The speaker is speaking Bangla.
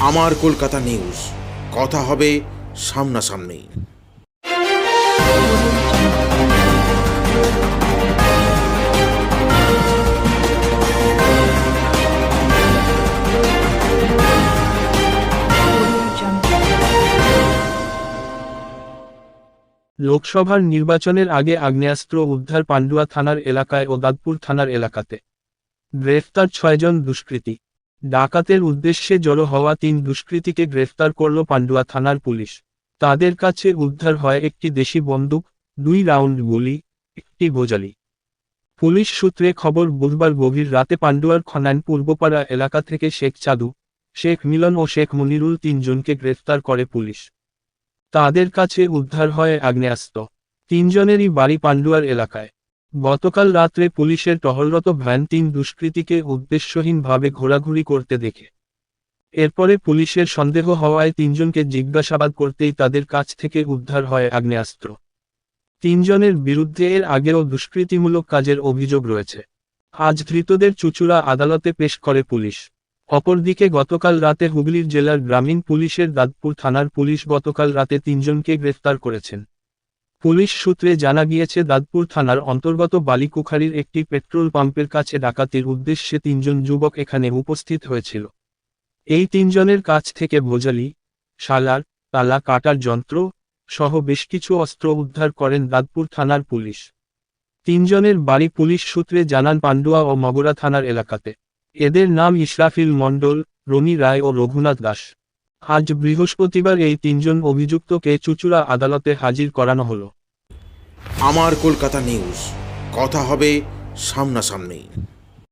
আমার কলকাতা নিউজ। কথা হবে সামনাসামনি। লোকসভার নির্বাচনের আগে আগ্নেয়াস্ত্র উদ্ধার পান্ডুয়া থানার এলাকায় ও দাদপুর থানার এলাকাতে। গ্রেফতার ছয়জন দুষ্কৃতী। ডাকাতের উদ্দেশ্যে জড়ো হওয়া তিন দুষ্কৃতীকে গ্রেফতার করল পান্ডুয়া থানার পুলিশ। তাদের কাছে উদ্ধার হয় একটি দেশি বন্দুক, দুই রাউন্ড গুলি, একটি গোজালি পুলিশ সূত্রে খবর, বুধবার গভীর রাতে পান্ডুয়ার খনান পূর্বপাড়া এলাকা থেকে শেখ চাদু, শেখ মিলন ও শেখ মনিরুল তিনজনকে গ্রেফতার করে পুলিশ। তাদের কাছে উদ্ধার হয় আগ্নেয়াস্ত্র। তিনজনেরই বাড়ি পান্ডুয়ার এলাকায়। গতকাল রাত্রে পুলিশের টহলরত ভ্যান তিন দুষ্কৃতীকে উদ্দেশ্যহীনভাবে ঘোরাঘুরি করতে দেখে। এরপরে পুলিশের সন্দেহ হওয়ায় তিনজনকে জিজ্ঞাসাবাদ করতেই তাদের কাছ থেকে উদ্ধার হয় আগ্নেয়াস্ত্র। তিনজনের বিরুদ্ধে এর আগেও দুষ্কৃতিমূলক কাজের অভিযোগ রয়েছে। আজ ধৃতদের চুচুড়া আদালতে পেশ করে পুলিশ। অপরদিকে গতকাল রাতে হুগলির জেলার গ্রামীণ পুলিশের দাদপুর থানার পুলিশ গতকাল রাতে তিনজনকে গ্রেফতার করেছেন। পুলিশ সূত্রে জানা গিয়েছে দাদপুর থানার অন্তর্গত বালিকুখারির একটি পেট্রোল পাম্পের কাছে ডাকাতির উদ্দেশ্যে তিনজন যুবক এখানে উপস্থিত হয়েছিল। এই তিনজনের কাছ থেকে ভোজালি, শালার, তালা কাটার যন্ত্র সহ বেশ কিছু অস্ত্র উদ্ধার করেন দাদপুর থানার পুলিশ। তিনজনের বাড়ি পুলিশ সূত্রে জানান, পান্ডুয়া ও মগরা থানার এলাকাতে। এদের নাম ইসরাফিল মণ্ডল, রনি রায় ও রঘুনাথ দাস। আজ বৃহস্পতিবার এই তিনজন অভিযুক্তকে চুচুড়া আদালতে হাজির করানো হলো। আমার কলকাতা নিউজ। কথা হবে সামনাসামনি।